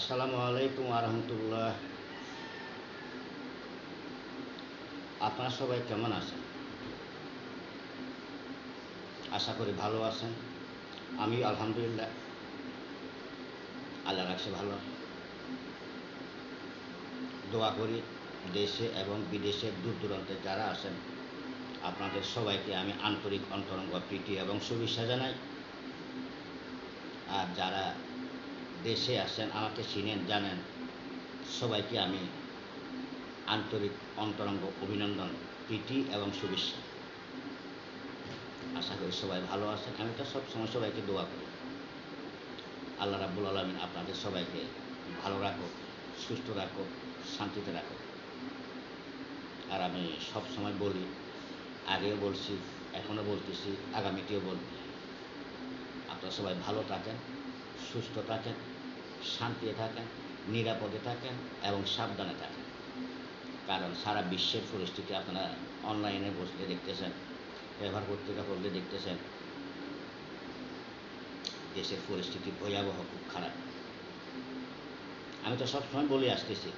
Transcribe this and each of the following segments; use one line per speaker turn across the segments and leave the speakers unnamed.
আসসালামু আলাইকুম আরহামতুল্লাহ আপনারা সবাই কেমন আছেন? আশা করি ভালো আছেন। আমি আলহামদুলিল্লাহ আল্লাহ রাখছে ভালো। দোয়া করি দেশে এবং বিদেশে দূর দূরান্তে যারা আছেন, আপনাদের সবাইকে আমি আন্তরিক অন্তরঙ্গ প্রীতি এবং শুভেচ্ছা জানাই। আর যারা দেশে আসেন, আমাকে চিনেন, জানেন, সবাইকে আমি আন্তরিক অন্তরঙ্গ অভিনন্দন, প্রীতি এবং শুভেচ্ছা। আশা করি সবাই ভালো আছেন। আমি তো সবসময় সবাইকে দোয়া করি। আল্লাহ রাব্বুল আলমিন আপনাদের সবাইকে ভালো রাখো সুস্থ রাখো শান্তিতে রাখো আর আমি সব সময় বলি, আগেও বলছি, এখনও বলতেছি, আগামীতেও বলব। আপনারা সবাই ভালো থাকেন, সুস্থ থাকেন শান্তিতে থাকেন, নিরাপদে থাকেন এবং সাবধানে থাকেন। কারণ সারা বিশ্বের পরিস্থিতি আপনারা অনলাইনে বসলে দেখতেছেন ব্যবহার পত্রিকা পড়লে দেখতেছেন, দেশের পরিস্থিতি ভয়াবহ, খুব খারাপ। আমি তো সবসময় বলে আসতেছি,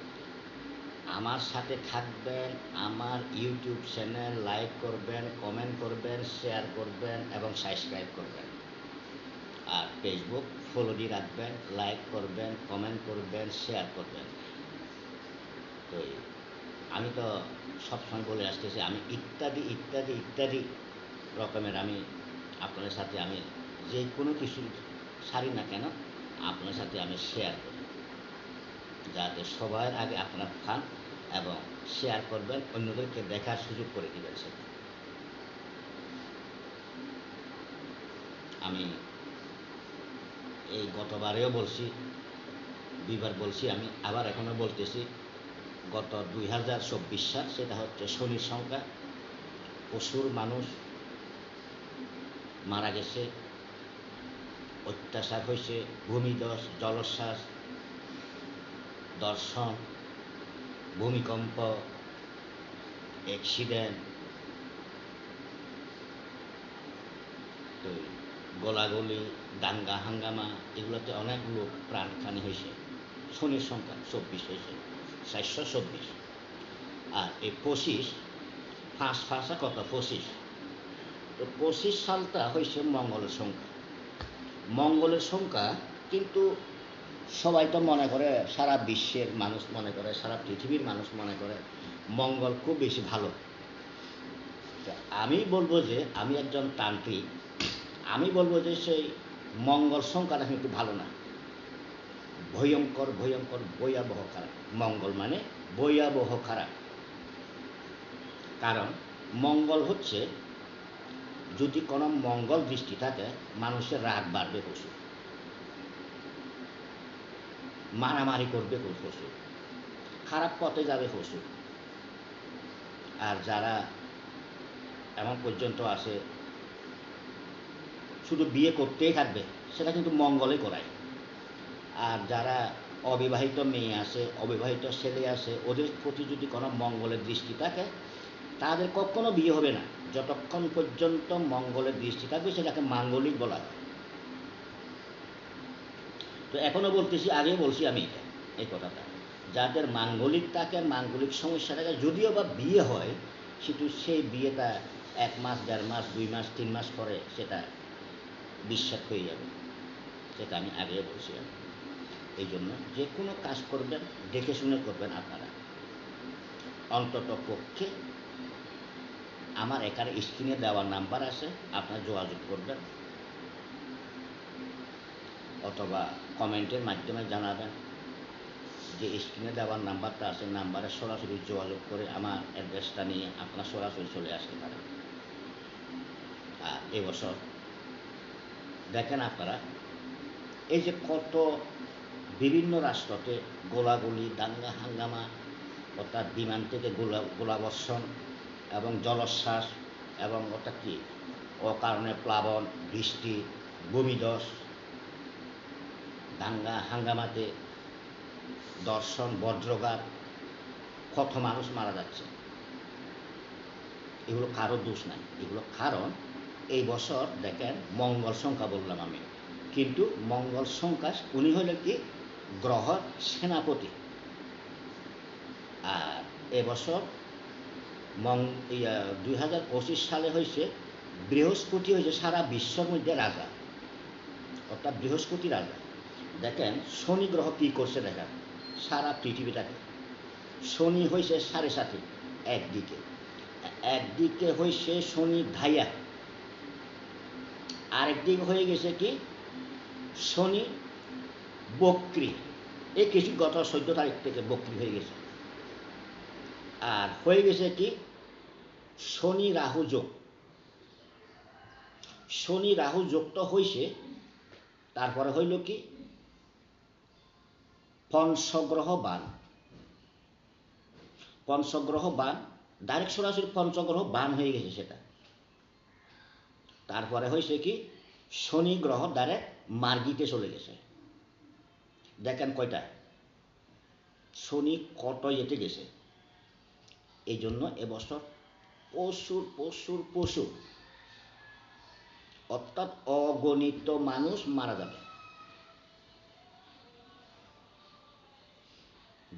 আমার সাথে থাকবেন, আমার ইউটিউব চ্যানেল লাইক করবেন কমেন্ট করবেন শেয়ার করবেন এবং সাবস্ক্রাইব করবেন। আর ফেসবুক ফলো দিয়ে রাখবেন লাইক করবেন কমেন্ট করবেন শেয়ার করবেন। তো আমি তো সবসময় বলে আসতেছি, আমি ইত্যাদি ইত্যাদি ইত্যাদি রকমের আমি আপনাদের সাথে আমি যে কোনো কিছু সারি না কেন আপনার সাথে আমি শেয়ার করি। যাতে সবার আগে আপনার খান এবং শেয়ার করবেন, অন্যদেরকে দেখার সুযোগ করে দেবেন সেটা। আমি এই গতবারেও বলছি, দুইবার বলছি, আমি আবার এখনও বলতেছি, গত দুই হাজার চব্বিশ সাল সেটা হচ্ছে শনির সংখ্যা, প্রচুর মানুষ মারা গেছে, অত্যাচার হয়েছে ভূমিদস জলোচ্ছ্বাস, দর্শন, ভূমিকম্প অ্যাক্সিডেন্ট তো গোলাগুলি, দাঙ্গা, হাঙ্গামা, এগুলোতে অনেক অনেকগুলো প্রাণখানি হয়েছে। শনির সংখ্যা চব্বিশ হয়েছে, চারশো চব্বিশ। আর এই পঁচিশ, ফাঁস, ফাঁসা কত? পঁচিশ। তো পঁচিশ সালটা হয়েছে মঙ্গলের সংখ্যা। মঙ্গলের সংখ্যা কিন্তু সবাই তো মনে করে, সারা বিশ্বের মানুষ মনে করে, সারা পৃথিবীর মানুষ মনে করে, মঙ্গল খুব বেশি ভালো। আমি বলব যে, আমি একজন তান্ত্রিক আমি বলব যে সেই মঙ্গল সংখ্যাটা কিন্তু ভালো না। ভয়ঙ্কর ভয়ঙ্কর, ভয়াবহ খারাপ। মঙ্গল মানে ভয়াবহ খারাপ। কারণ মঙ্গল হচ্ছে, যদি কোনো মঙ্গল দৃষ্টি থাকে, মানুষের রাগ বাড়বে পশু। মারামারি করবে পশু। খারাপ পথে যাবে পশু। আর যারা এমন পর্যন্ত আসে শুধু বিয়ে করতেই থাকবে, সেটা কিন্তু মঙ্গলে করায়। আর যারা অবিবাহিত মেয়ে আছে অবিবাহিত ছেলে আছে ওদের প্রতি যদি কোনো মঙ্গলের দৃষ্টি থাকে, তাদের কখনো বিয়ে হবে না। যতক্ষণ পর্যন্ত মঙ্গলের দৃষ্টি থাকবে, সেটাকে মাঙ্গলিক বলা হয়। তো এখনও বলতেছি আগে বলছি আমি এটা, এই কথাটা। যাদের মাঙ্গলিক থাকে, মাঙ্গলিক সমস্যা থাকে, যদিও বা বিয়ে হয়, কিন্তু সেই বিয়েটা এক মাস, দেড় মাস, দুই মাস, তিন মাস পরে সেটা বিশ্বাস হয়ে যাবে সেটা আমি আগে বলছি। এই জন্য যে কোনো কাজ করবেন, দেখে শুনে করবেন আপনারা। অন্তত পক্ষে আমার এখানে স্ক্রিনে দেওয়ার নাম্বার আছে, আপনারা যোগাযোগ করবেন। অথবা কমেন্টের মাধ্যমে জানাবেন যে স্ক্রিনে দেওয়ার নাম্বারটা আছে, নাম্বারে সরাসরি যোগাযোগ করে আমার অ্যাড্রেসটা নিয়ে আপনারা সরাসরি চলে আসতে পারেন। আর এবছর দেখেন আপনারা, এই যে কত বিভিন্ন রাষ্ট্রতে গোলাগুলি, দাঙ্গা হাঙ্গামা, অর্থাৎ বিমান থেকে গোলা, গোলাবর্ষণ এবং জলোচ্ছ্বাস এবং অর্থাৎ কি? অকারণে প্লাবন, বৃষ্টি ভূমিদস দাঙ্গা হাঙ্গামাতে দর্শন বজ্রঘাত কত মানুষ মারা যাচ্ছে। এগুলো কারও দোষ নাই। এগুলো কারণ এই বছর দেখেন মঙ্গল সংখ্যা বললাম আমি। কিন্তু মঙ্গল সংখ্যা উনি হলেন কি? গ্রহ সেনাপতি। আর এবছর মং দুই হাজার পঁচিশ সালে হয়েছে বৃহস্পতি হয়েছে সারা বিশ্বর মধ্যে রাজা। অর্থাৎ বৃহস্পতি রাজা। দেখেন শনি গ্রহ কী করছে দেখেন? সারা পৃথিবীটাকে। শনি হয়েছে সাড়ে সাথে, একদিকে। একদিকে হয়েছে শনি ধাইয়া। আরেকদিক হয়ে গেছে কি? শনি বক্রি। এই কিছু গত চোদ্দ তারিখ থেকে বক্রি হয়ে গেছে। আর হয়ে গেছে কি? শনি রাহু যোগ। শনি রাহু যোগটা হয়েছে তারপরে হইল কি? পঞ্চগ্রহ বান। পঞ্চগ্রহ বান, ডাইরেক্ট সরাসরি পঞ্চগ্রহ বান হয়ে গেছে সেটা। তারপরে হয়েছে কি, শনি গ্রহ ডাইরেক্ট মার্গিতে চলে গেছে। দেখেন কয়টা? শনি কত যেতে গেছে। এই জন্য এবছর প্রচুর প্রচুর প্রচুর। অর্থাৎ অগণিত মানুষ মারা যাবে।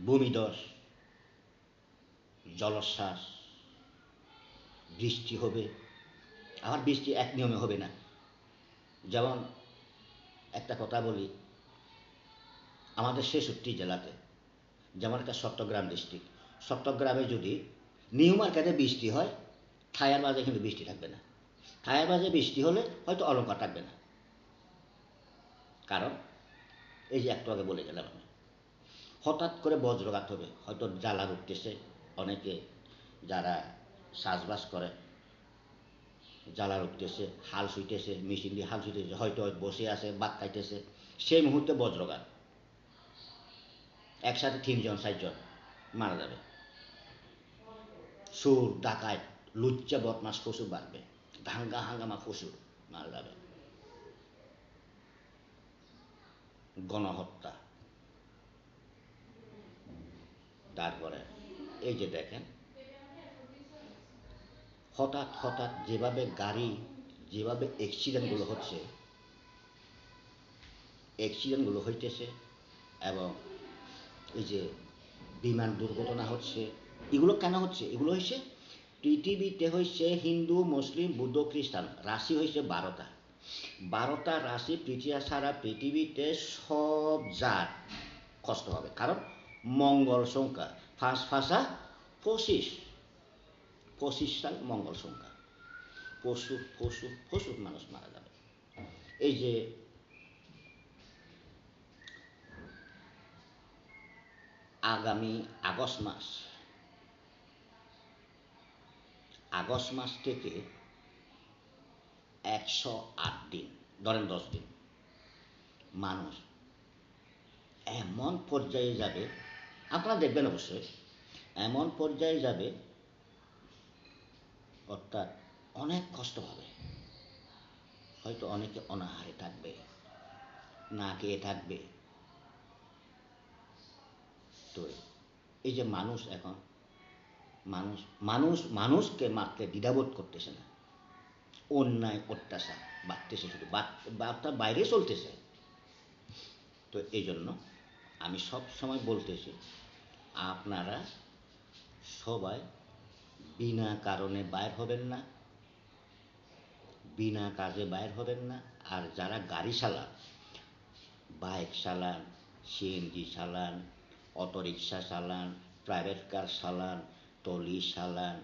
ভূমিদস জলোচ্ছ্বাস, বৃষ্টি হবে। আবার বৃষ্টি এক নিয়মে হবে না। যেমন একটা কথা বলি, আমাদের ছেষট্টি জেলাতে, যেমন একটা চট্টগ্রাম ডিস্ট্রিক্ট চট্টগ্রামে যদি নিউ মার্কেটে বৃষ্টি হয় থায়ার বাজে কিন্তু বৃষ্টি থাকবে না। থায়ার বাজে বৃষ্টি হলে হয়তো অলঙ্কার থাকবে না। কারণ, এই যে একটু আগে বলে গেলাম আমি, হঠাৎ করে বজ্রঘাত হবে, হয়তো জ্বালা উঠতেছে অনেকে যারা চাষবাস করে জ্বালার উঠতেছে হাল শুইতেছে, মেশিন দিয়ে হাল শুইতেছে, হয়তো বসে আছে বাদ খাইতেছে। সেই মুহূর্তে বজ্রঘাত একসাথে তিনজন, চারজন মারা যাবে। সুর, ডাকায়, লুচ্চা বদমাস প্রচুর বাড়বে। দাঙ্গা হাঙ্গামা প্রচুর মারা যাবে। গণহত্যা। তারপরে এই যে দেখেন হঠাৎ হঠাৎ যেভাবে গাড়ি, যেভাবে অ্যাক্সিডেন্টগুলো হচ্ছে অ্যাক্সিডেন্টগুলো হইতেছে এবং এই যে বিমান দুর্ঘটনা হচ্ছে, এগুলো কেন হচ্ছে? এগুলো হচ্ছে পৃথিবীতে হয়েছে হিন্দু, মুসলিম, বুদ্ধ, খ্রিস্টান, রাশি হয়েছে বারোটা। বারোটা রাশি পৃথিবী সারা পৃথিবীতে সব জাত কষ্ট হবে কারণ মঙ্গল সংখ্যা ফাঁস ফাঁসা পঁচিশ। পঁচিশ সাল মঙ্গল সংখ্যা। পশু প্রচুর প্রচুর মানুষ মারা যাবে। এই যে আগামী আগস্ট মাস আগস্ট মাস থেকে একশো আট দিন, ধরেন দশ দিন, মানুষ এমন পর্যায়ে যাবে, আপনারা দেখবেন অবশ্যই, এমন পর্যায়ে যাবে অর্থাৎ অনেক কষ্ট হবে। হয়তো অনেকে অনাহারে থাকবে, না খেয়ে থাকবে। তো এই যে মানুষ এখন, মানুষ মানুষ, মানুষকে মারতে দ্বিধাবোধ করতেছে না। অন্যায়, অত্যাচার বাড়তেছে শুধু বার্তা বাইরে চলতেছে। তো এই জন্য আমি সব সময় বলতেছি, আপনারা সবাই বিনা কারণে বাইর হবেন না, বিনা কাজে বাইর হবেন না। আর যারা গাড়ি চালান বাইক চালান সিএনজি চালান অটোরিকশা চালান প্রাইভেট কার চালান টলি চালান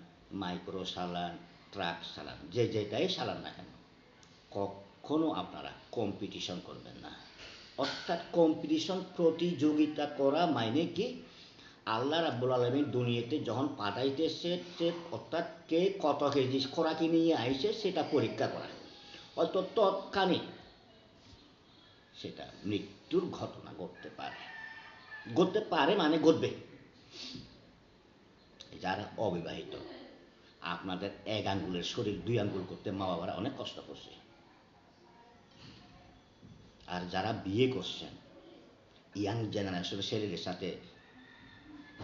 মাইক্রো চালান ট্রাক চালান যে যেটাই চালান না কেন, কখনো আপনারা কম্পিটিশন করবেন না। অর্থাৎ কম্পিটিশন প্রতিযোগিতা করা মানে কি? আল্লাহ রাব্বুল আলমী দুনিয়াতে যখন পাঠাইতেছে অর্থাৎ কে কত কেজি খোরাকি নিয়ে আইছে সেটা পরীক্ষা করা হয়তো তৎক্ষণিক সেটা মৃত্যুর ঘটনা ঘটতে পারে। ঘটতে পারে মানে ঘটবে। যারা অবিবাহিত, আপনাদের এক আঙ্গুলের শরীর দুই আঙ্গুল করতে মা বাবারা অনেক কষ্ট করছে। আর যারা বিয়ে করছেন, ইয়াং জেনারেশনের ছেলেদের সাথে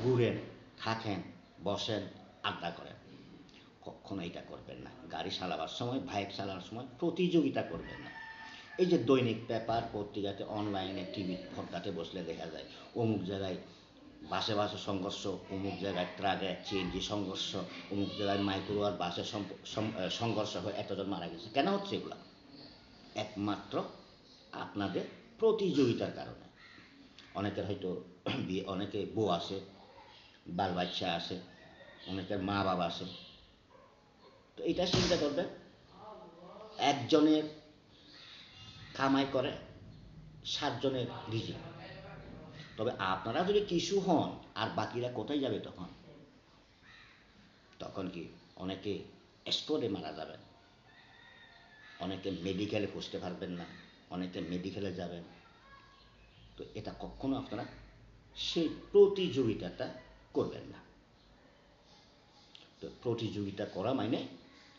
ঘুরেন, থাকেন, বসেন, আড্ডা করেন। কখনো এটা করবেন না। গাড়ি চালাবার সময়, বাইক চালানোর সময় প্রতিযোগিতা করবেন না। এই যে দৈনিক পেপার, পত্রিকাতে, অনলাইনে, টিভি পর্দাতে বসলে দেখা যায়, অমুক জায়গায় বাসে বাসে সংঘর্ষ, অমুক জায়গায় ট্রাকে সিএনজি সংঘর্ষ, অমুক জায়গায় মাইক্রো আর বাসে সংঘর্ষ হয়ে এতজন মারা গেছে। কেন হচ্ছে এগুলা? একমাত্র আপনাদের প্রতিযোগিতার কারণে। অনেকের হয়তো বিয়ে অনেকে বউ আছে বাল বাচ্চা আছে, অনেকের মা বাবা আছে। তো এটা চিন্তা করবে, একজনের কামাই করে, সাতজনের রিজিক। তবে আপনারা যদি কিছু হন, আর বাকিরা কোথায় যাবে তখন? তখন কি অনেকে স্পটে মারা যাবেন? অনেকে মেডিকেলে পুষতে পারবেন না, অনেকে মেডিকেলে যাবেন। তো এটা কখনো আপনারা সেই প্রতিযোগিতাটা করবেন না। তো প্রতিযোগিতা করা মানে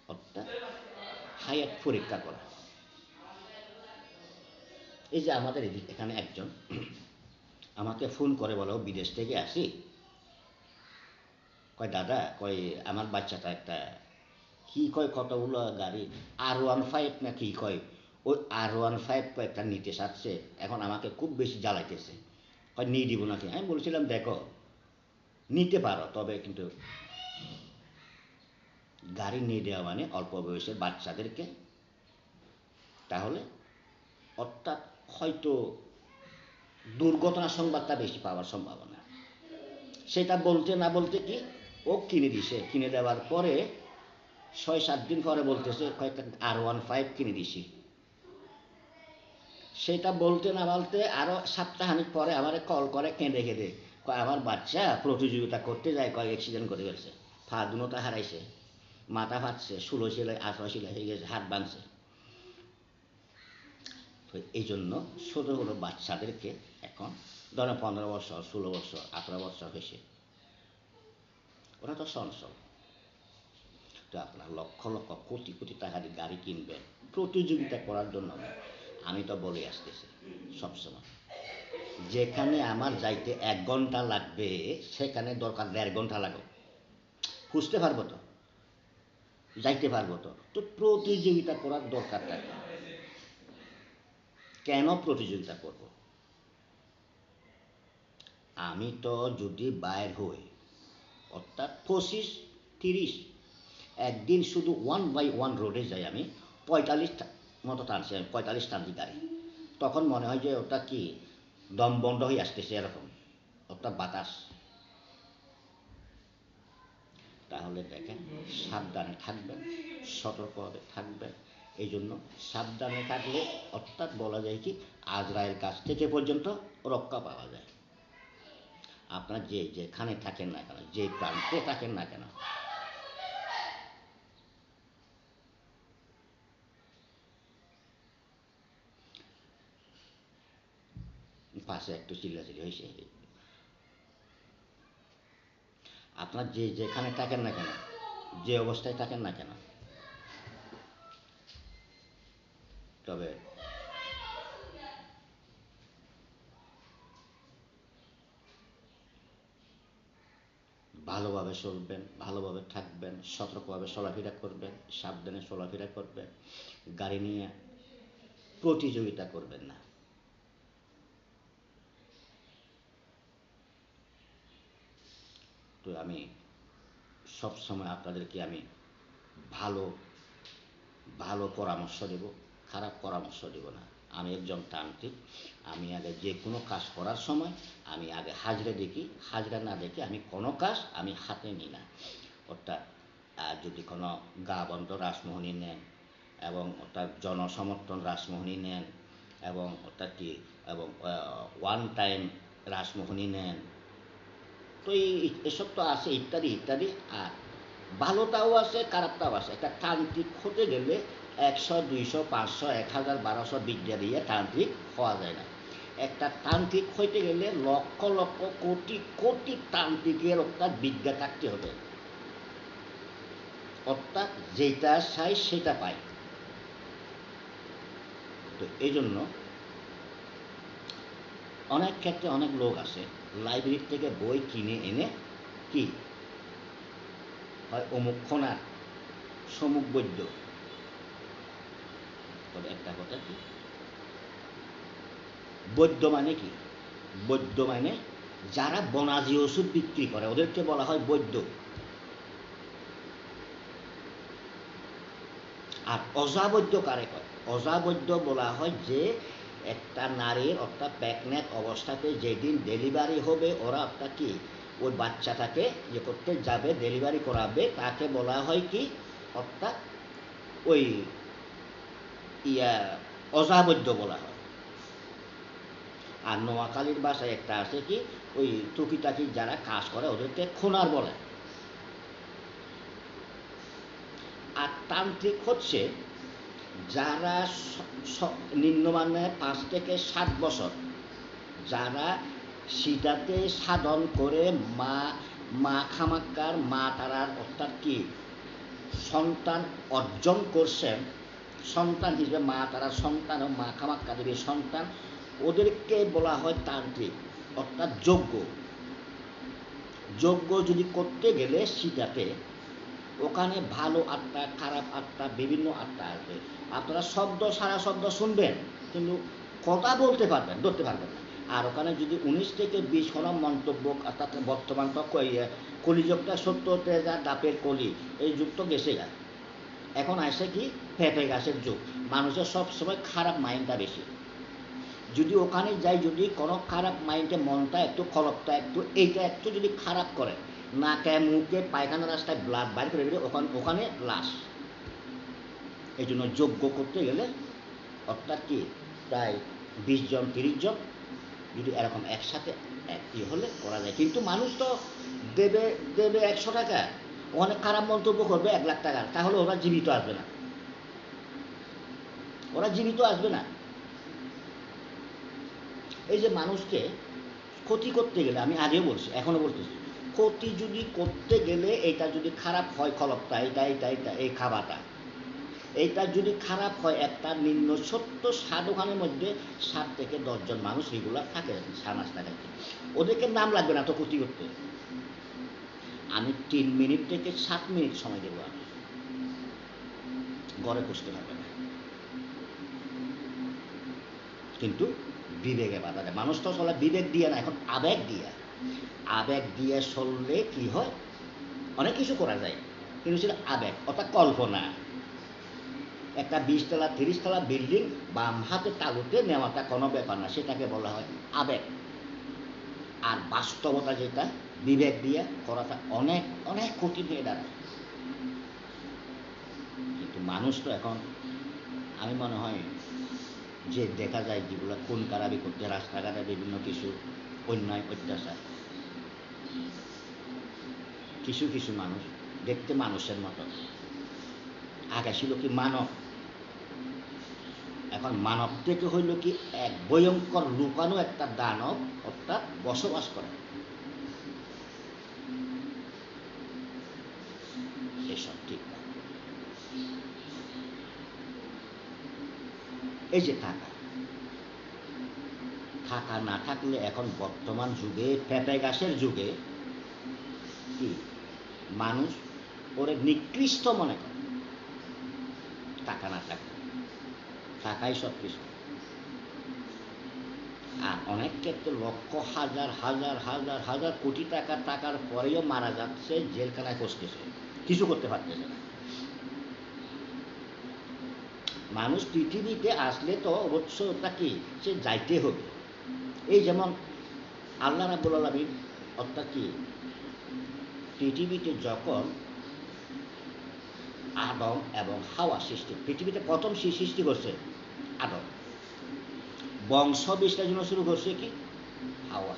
অর্থাৎ হায়াত পরীক্ষা করা। এই যে আমাদের এখানে একজন আমাকে ফোন করে বলো, বিদেশ থেকে আসি? কয়, দাদা, কয়, আমার বাচ্চাটা একটা কি কয়, কতগুলো গাড়ি? আর ওয়ান ফাইভ না কি কয়? ওই আর ওয়ান ফাইভ কয়েকটা নিতে সারছে এখন আমাকে খুব বেশি জ্বালাইতেছে। কয়, নিয়ে দিব নাকি? আমি বলছিলাম, দেখো নিতে পারো, তবে কিন্তু গাড়ি নিয়ে দেওয়া মানে অল্প বয়সের বাচ্চাদেরকে তাহলে অর্থাৎ হয়তো দুর্ঘটনা সংবাদটা বেশি পাওয়ার সম্ভাবনা। সেটা বলতে না বলতে কি, ও কিনে দিছে। কিনে দেওয়ার পরে ছয় সাত দিন পরে বলতেছে, কয়েকটা আর ওয়ান ফাইভ কিনে দিছি। সেটা বলতে না বলতে আরও সপ্তাহানিক পরে আমার কল করে কেঁদে কেঁদে। আমার বাচ্চা প্রতিযোগিতা করতে যায় কয় অ্যাক্সিডেন্ট করে ফেলছে পা দুটা হারাইছে, মাথা ফাটছে, ষোলো সেলাই, আঠারো সেলাই হয়ে গেছে, হাত ভাঙছে। তো এই জন্য ছোটো ছোটো বাচ্চাদেরকে এখন ধরেন পনেরো বছর, ষোলো বছর, আঠারো বছর হয়েছে, ওরা তো সঞ্চল তো আপনার লক্ষ লক্ষ কোটি কোটি টাকা দিয়ে গাড়ি কিনবেন প্রতিযোগিতা করার জন্য। আমি তো বলে আসতেছি, সবসময়। যেখানে আমার যাইতে এক ঘণ্টা লাগবে, সেখানে দরকার দেড় ঘণ্টা লাগবে। বুঝতে পারব তো? যাইতে পারব তো? তো প্রতিযোগিতা করার দরকারটা কি? কেন প্রতিযোগিতা করব? আমি তো যদি বাইর হই, অর্থাৎ পঁচিশ, তিরিশ, একদিন শুধু ওয়ান বাই ওয়ান রোডে যাই আমি, পঁয়তাল্লিশ মতো টানছি আমি পঁয়তাল্লিশ টানছি গাড়ি। তখন মনে হয় যে ওটা কি দম বন্ধ হয়ে আসতেছে এরকম। অর্থাৎ বাতাস। তাহলে দেখেন, সাবধানে থাকবেন সতর্কভাবে থাকবেন। এই জন্য সাবধানে থাকলে অর্থাৎ বলা যায় কি আজরায়ের কাছ থেকে পর্যন্ত রক্ষা পাওয়া যায়। আপনার যে যেখানে থাকেন না কেন, যে প্রান্তে থাকেন না কেন পাশে একটু চিল্লাচিল্লি হয়েছে। আপনার যে যেখানে থাকেন না কেন, যে অবস্থায় থাকেন না কেন, তবে ভালোভাবে চলবেন, ভালোভাবে থাকবেন, সতর্কভাবে চলাফেরা করবেন, সাবধানে চলাফেরা করবেন, গাড়ি নিয়ে প্রতিযোগিতা করবেন না। তো আমি সব সময় আপনাদেরকে আমি ভালো ভালো পরামর্শ দেব, খারাপ পরামর্শ দেব না। আমি একজন তান্ত্রিক, আমি আগে যে কোনো কাজ করার সময় আমি আগে হাজরা দেখি, হাজরা না দেখে আমি কোনো কাজ আমি হাতে নিই না। অর্থাৎ যদি কোনো গা বন্ধ রাসমোহনী নেন এবং অর্থাৎ জনসমর্থন রাসমোহনী নেন এবং অর্থাৎ কি, এবং ওয়ান টাইম রাসমোহনী নেন তো এই এসব তো আছে, ইত্যাদি ইত্যাদি। আর ভালোটাও আছে, খারাপটাও আছে। একটা তান্ত্রিক হতে গেলে একশো, দুইশো, পাঁচশো, এক হাজার, বারোশো বিদ্যা দিয়ে তান্ত্রিক হওয়া যায় না। একটা তান্ত্রিক হইতে গেলে লক্ষ লক্ষ, কোটি কোটি তান্ত্রিকের অর্থাৎ বিদ্যা থাকতে হবে। অর্থাৎ যেটা চাই সেটা পায় তো এই জন্য অনেক ক্ষেত্রে অনেক লোক আছে লাইব্রেরি থেকে বই কিনে এনে কি? হয় অমুক খোনার সমুক বৈদ্য। তবে একটা কথা কি? বৈদ্য মানে কি? বৈদ্য মানে যারা বনাজি ওষুধ বিক্রি করে, ওদেরকে বলা হয় বৈদ্য। আর অজাবৈদ্য কারে কয়? অজাবৈদ্য বলা হয় যে একটা নারীর অর্থাৎ প্রেগনেন্ট অবস্থাতে যেদিন ডেলিভারি হবে, ওরা অর্থাৎ কি ওই বাচ্চাটাকে ইয়ে করতে যাবে, ডেলিভারি করাবে। তাকে বলা হয় কি? অর্থাৎ ওই ইয়া অজাবৈদ্য বলা হয়। আর নোয়াখালীর বাসায় একটা আছে কি? ওই টুকিটাকি যারা কাজ করে, ওদেরকে খোনার বলে। আর তান্ত্রিক হচ্ছে যারা নিম্নমানের পাঁচ থেকে সাত বছর, যারা সিটাতে সাধন করে মা মা খামাক্কার, মা তারার অর্থাৎ কি? সন্তান অর্জন করছেন, সন্তান হিসেবে মা তারা সন্তান ও মা খামাক্কা দেবীর সন্তান, ওদেরকে বলা হয় তান্ত্রিক, অর্থাৎ যোগ্য। যোগ্য যদি করতে গেলে সিটাতে ওখানে ভালো আত্মা খারাপ আত্মা বিভিন্ন আত্মা আসবে আপনারা শব্দ, সারা শব্দ শুনবেন, কিন্তু কথা বলতে পারবেন, ধরতে পারবেন না। আর ওখানে যদি উনিশ থেকে বিশ কোনো মন্তব্য, অর্থাৎ বর্তমান কলিযুগটা সত্য তেজা ডাপের কলি, এই যুগ তো গেছে গা। এখন আসে কি? পেঁপে গাছের যুগ। মানুষের সবসময় খারাপ মাইন্ডটা বেশি। যদি ওখানে যাই, যদি কোনো খারাপ মাইন্ডে মনটা একটু খলপটা একটু এইটা একটু যদি খারাপ করে নাকে মুখে পায়খানা রাস্তায় ব্লাড বাইর করে দেবে ওখানে ওখানে লাশ। এই জন্য যোগ্য করতে গেলে অর্থাৎ কি? প্রায় বিশ জন, তিরিশ জন যদি এরকম একসাথে এক ইয়ে হলে করা যায়। কিন্তু মানুষ তো দেবে দেবে একশো টাকা। ওখানে খারাপ মন্তব্য করবে এক লাখ টাকার তাহলে ওরা জীবিত আসবে না। ওরা জীবিত আসবে না। এই যে মানুষকে ক্ষতি করতে গেলে, আমি আগেও বলছি এখনও বলতেছি ক্ষতি যদি করতে গেলে এটা যদি খারাপ হয় খলপটা এটা এটা এটা এই খাবারটা। এইটা যদি খারাপ হয়, একটা নিম্ন ছোট্ট সাধুখানের মধ্যে সাত থেকে দশজন মানুষ রেগুলার থাকে নাস্তা খাইতে ওদেরকে নাম লাগবে না তো ক্ষতি করতে। আমি তিন মিনিট থেকে সাত মিনিট সময় দেবো আমি গড়ে পুষতে পারবে না। কিন্তু বিবেকে বাধা দেয়। মানুষ তো চলে বিবেক দিয়ে না, এখন আবেগ দিয়ে। আবেগ দিয়ে চললে কি হয়? অনেক কিছু করা যায়, কিন্তু সেটা আবেগ, অর্থাৎ কল্পনা। একটা বিশতলা, তিরিশতলা বিল্ডিং বাম হাতে তালুতে নেওয়াটা কোনো ব্যাপার না, সেটাকে বলা হয় আবেগ। আর বাস্তবতা যেটা, বিবেক দিয়ে করাটা অনেক অনেক কঠিন হয়ে দাঁড়ায়। কিন্তু মানুষ তো এখন, আমি মনে হয়, যে দেখা যায় যেগুলো খুন কারাবি করতে, রাস্তাঘাটে বিভিন্ন কিছু অন্যায়, অত্যাচার কিছু কিছু মানুষ দেখতে মানুষের মতো। আগে ছিল কি মানব। এখন মানব থেকে হইল কি এক ভয়ঙ্কর লুকানো একটা দানব অর্থাৎ বসবাস করে। এসব ঠিক না। এই যে টাকা টাকা না থাকলে এখন বর্তমান যুগে পেঁপে গাছের যুগে কি? মানুষ ওরে নিকৃষ্ট মনে করে। টাকা না থাকলে। টাকাই সব কিছু আর অনেক ক্ষেত্রে লক্ষ, হাজার হাজার হাজার হাজার কোটি টাকা, টাকার পরেও মারা যাচ্ছে, জেলখানায় কষতেছে কিছু করতে পারতেছে না। মানুষ পৃথিবীতে আসলে তো অবশ্যটা কি? সে যাইতে হবে। এই যেমন আল্লাহ রাবুল আলমীর অর্থাৎ কি? পৃথিবীতে যখন আদম এবং হাওয়া সৃষ্টি, পৃথিবীতে প্রথম সে সৃষ্টি করছে আদম। বংশ জন্য শুরু করছে কি? হাওয়া।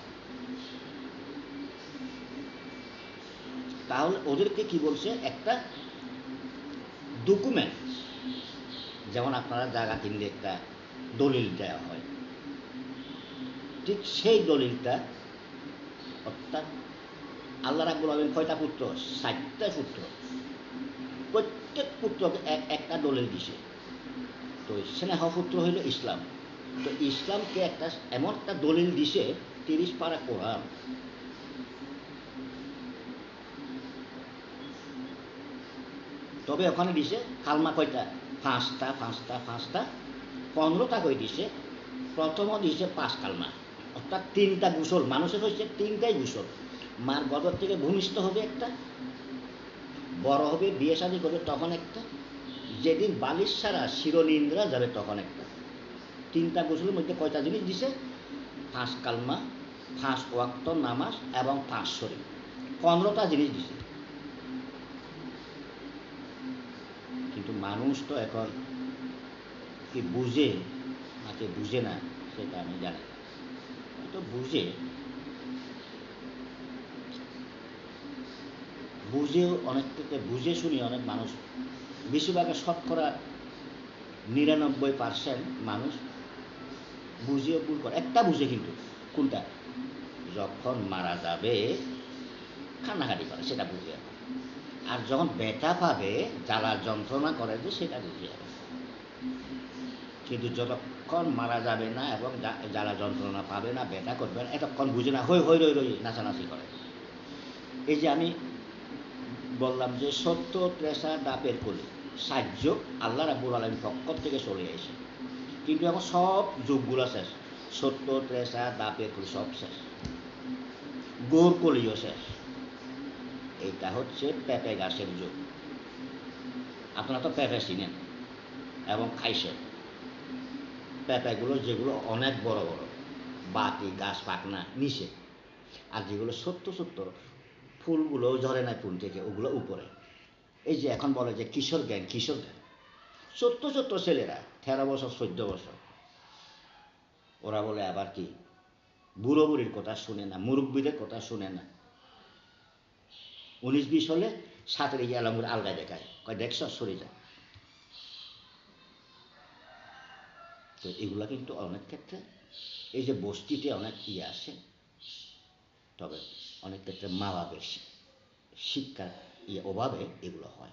তাহলে ওদেরকে কি বলছে? একটা ডকুমেন্ট যেমন আপনারা জায়গা কিনলে একটা দলিল দেওয়া ঠিক সেই দলিলটা, অর্থাৎ আল্লাহ রাবুল আলম কয়টা পুত্র? ষাটটা পুত্র। প্রত্যেক পুত্রকে এক, একটা দলিল দিছে। তো স্নেহ পুত্র হইল ইসলাম। তো ইসলামকে একটা, এমন একটা দলিল দিছে, তিরিশ পারা কোরআন। তবে ওখানে দিছে, কালমা কয়টা? পাঁচটা পাঁচটা পাঁচটা। পনেরোটা কই দিছে? প্রথম দিছে পাঁচ কালমা। অর্থাৎ তিনটা গুসল। মানুষের হচ্ছে তিনটাই গুসল। মার গর্ভ থেকে ভূমিষ্ঠ হবে একটা, বড় হবে, বিয়ে শাদী করবে তখন একটা, যেদিন বালিশ ছাড়া শিরোনিন্দ্রা যাবে তখন একটা। তিনটা গোসলের মধ্যে কয়টা জিনিস দিছে? ফাঁস কালমা, ফাঁস ওয়াক্ত নামাজ এবং পাঁচ শরীর পনেরোটা জিনিস দিছে। কিন্তু মানুষ তো এখন কি বুঝে, নাকি বুঝে না, সেটা আমি জানি না। তো বুঝে বুঝেও অনেক থেকে বুঝে শুনি অনেক মানুষ, বেশিরভাগের শতকরা নিরানব্বই পার্সেন্ট মানুষ বুঝেও ভুল করে একটা বুঝে কিন্তু, কোনটা যখন মারা যাবে, কান্নাকাটি করে, সেটা বুঝে। আর যখন ব্যথা পাবে জ্বালা যন্ত্রণা করে যে সেটা বুঝে। কিন্তু যতক্ষণ মারা যাবে না এবং যারা যন্ত্রণা পাবে না, ব্যথা করবে না, এতক্ষণ বুঝে না, হই হই, রই রই, নাচানাচি করে। এই যে আমি বললাম যে সত্য ত্রেসা ডাপের কলি সাহায্য আল্লাহ রাবুল আলম পক্ষ থেকে চলে আসে। কিন্তু এখন সব যুগগুলো শেষ। সত্য ত্রেসা দাপের কলি সব শেষ। গোর কলিও শেষ। এইটা হচ্ছে পেঁপে গাছের যুগ। আপনারা তো পেঁপে চিনেন এবং খাইছেন। পেঁপেগুলো যেগুলো অনেক বড় বড় বাতি গাছ পাকনা নিচে। আর যেগুলো সত্য সত্য, ফুলগুলো ঝরে না ফুল থেকে, ওগুলো উপরে। এই যে এখন বলে যে কিশোর জ্ঞান কিশোর জ্ঞান। ছোট্ট ছোট্ট ছেলেরা, তেরো বছর, চোদ্দ বছর। ওরা বলে আবার কি, বুড়ো বুড়ির কথা শুনে না, মুরব্বীদের কথা শুনে না। উনিশ বিশ হলে সাঁতরে গিয়ে আলামুর আলগায় দেখায়। কয়, দেখছ? সরে যায় তো এগুলা কিন্তু অনেক ক্ষেত্রে এই যে বস্তিতে অনেক ইয়ে আসে, তবে অনেক ক্ষেত্রে মা বাপের শি- শিক্ষার ইয়ে অভাবে এগুলো হয়।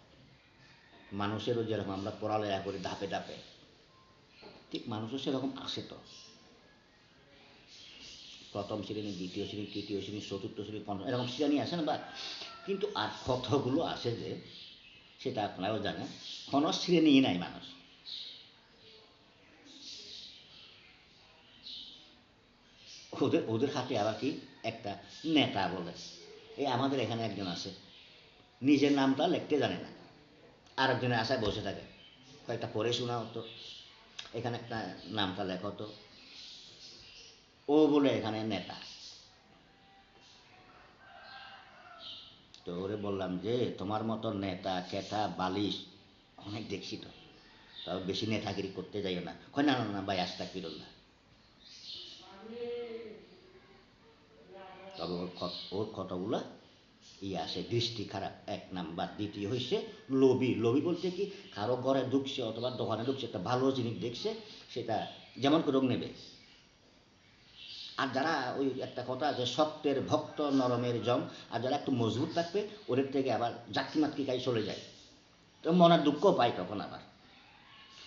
মানুষেরও যেরকম আমরা পড়ালেখা করি ধাপে ধাপে, ঠিক মানুষও সেরকম আসে তো। প্রথম শ্রেণি, দ্বিতীয় শ্রেণি, তৃতীয় শ্রেণি, চতুর্থ শ্রেণি, পঞ্চম, এরকম শ্রেণি আসে না বা কিন্তু আর কতগুলো আসে যে সেটা আপনারাও জানেন, কোনো শ্রেণি নাই মানুষ। ওদের ওদের হাতে আবার কি? একটা নেতা বলে। এই আমাদের এখানে একজন আছে। নিজের নামটা লিখতে জানে না। আর আরেকজনের আশায় বসে থাকে। কয়েকটা পড়ে শোনা হতো এখানে একটা নামটা লেখো তো। ও বলে এখানে নেতা। তো ওরে বললাম যে, তোমার মতো নেতা কেতা বালিশ অনেক দেখছি তো। তাও বেশি নেতাগিরি করতে যাইও না। কয়, না না না, ভাই আস্তা ফিরল্লা তবে ওর ওর কতগুলা ইয়ে আসে, দৃষ্টি খারাপ, এক নাম্বার। দ্বিতীয় হয়েছে লোভী। লোভী বলতে কি, কারও ঘরে ঢুকছে অথবা দোকানে ঢুকছে, একটা ভালো জিনিস দেখছে, সেটা যেমন করে নেবে আর যারা ওই একটা কথা আছে, সত্যের ভক্ত নরমের জম, আর যারা একটু মজবুত থাকবে, ওদের থেকে আবার জাটকি মাতকি খাই চলে যায়? তো মনের দুঃখ পায় তখন আবার।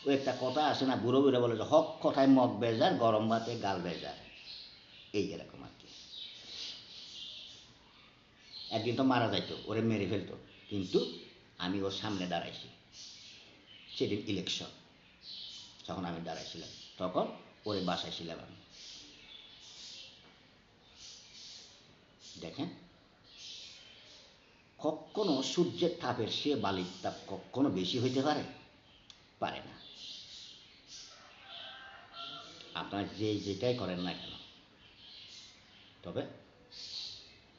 ওই একটা কথা আছে না, বুড়ো বুড়ো বলে যে, হক কথায় মগ বেজার, গরম ভাতে গাল বেজার। এই এরকম আর কি। একদিন তো মারা যাইতো, ওরে মেরে ফেলতো। কিন্তু আমি ওর সামনে দাঁড়াইছি, সেদিন ইলেকশন যখন আমি দাঁড়াইছিলাম, তখন ওরে বাসায় ছিলাম আমি। দেখেন, কখনো সূর্যের তাপের সে বালির তাপ কখনো বেশি হইতে পারে? পারে না। আপনার যে যেটাই করেন না কেন, তবে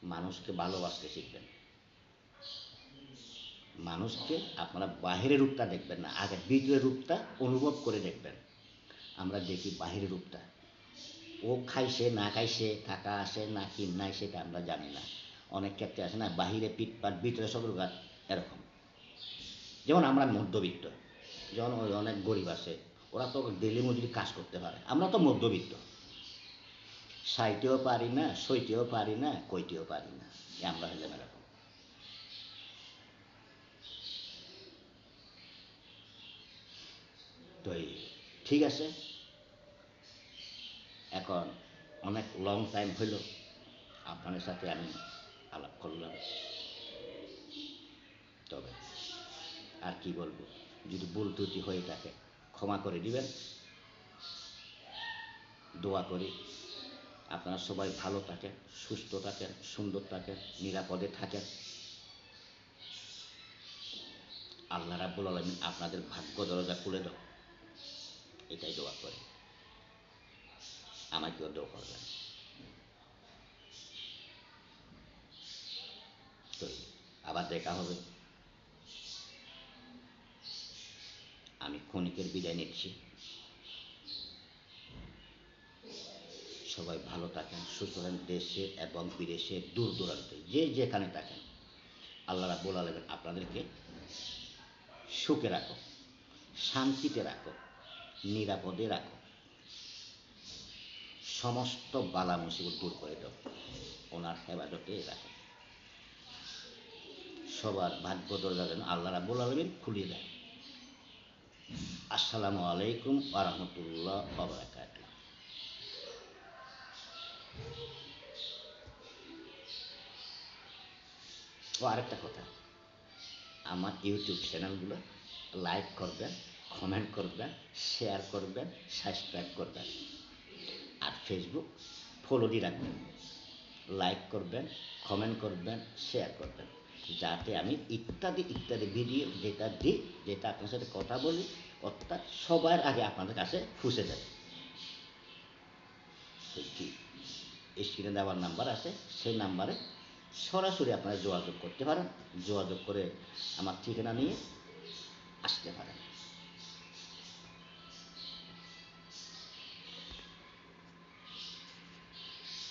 মানুষকে ভালোবাসতে শিখবেন। মানুষকে আপনারা বাহিরের রূপটা দেখবেন না, আগে ভিতরের রূপটা অনুভব করে দেখবেন। আমরা দেখি বাহিরের রূপটা। ও খাইছে না খাইছে টাকা আসে, না কি নাই সেটা আমরা জানি না। অনেক ক্ষেত্রে আছে না, বাহিরে পিটপাট ভিতরে সদরঘাট এরকম। যেমন আমরা মধ্যবিত্ত, যেমন অনেক গরিব আছে, ওরা তো ডেলি মজুরি কাজ করতে পারে। আমরা তো মধ্যবিত্ত। সাইতেও পারি না সইতেও পারি না কইতেও পারি না। আমরা হলাম এরকম। তো ঠিক আছে? এখন অনেক লং টাইম হইল। আপনাদের সাথে আমি আলাপ করলাম। তবে আর কি বলব? যদি ভুল ত্রুটি হয়ে থাকে, ক্ষমা করে দিবেন। দোয়া করি। আপনারা সবাই ভালো থাকেন, সুস্থ থাকেন, সুন্দর থাকেন, নিরাপদে থাকেন। আল্লাহ রাব্বুল আলমিন আপনাদের ভাগ্য দরজা খুলে দাও। এটাই দোয়া করে। আমাকেও দোয়া করবেন। তো, আবার দেখা হবে। আমি ক্ষণিকের বিদায় নিচ্ছি। সবাই ভালো থাকেন, সুস্থ থাকেন, দেশে এবং বিদেশে দূর দূরান্তে, যে যেখানে থাকেন। আল্লাহ রাব্বুল আলমিন আপনাদেরকে সুখে রাখো শান্তিতে রাখো নিরাপদে রাখো সমস্ত বালা মুসিবত দূর করে দাও ওনার হেফাজতে রাখো সবার ভাগ্য দরজা যেন আল্লাহ রাব্বুল আলমিন খুলিয়ে দেয়। আসসালামু আলাইকুম আরহামতুল্লাহ বাবরাকাত ও আরেকটা কথা। আমার ইউটিউব চ্যানেলগুলো লাইক করবেন, কমেন্ট করবেন, শেয়ার করবেন, সাবস্ক্রাইব করবেন। আর ফেসবুক ফলো দিয়ে রাখবেন। লাইক করবেন, কমেন্ট করবেন, শেয়ার করবেন। যাতে আমি ইত্যাদি ইত্যাদি ভিডিও যেটা দিই, যেটা আপনার সাথে কথা বলি, অর্থাৎ সবার আগে আপনাদের কাছে ফুসে যাবে কি? স্ক্রিনে দেওয়ার নাম্বার আছে, সেই নাম্বারে সরাসরি আপনারা যোগাযোগ করতে পারেন। যোগাযোগ করে আমার ঠিকানা নিয়ে আসতে পারেন।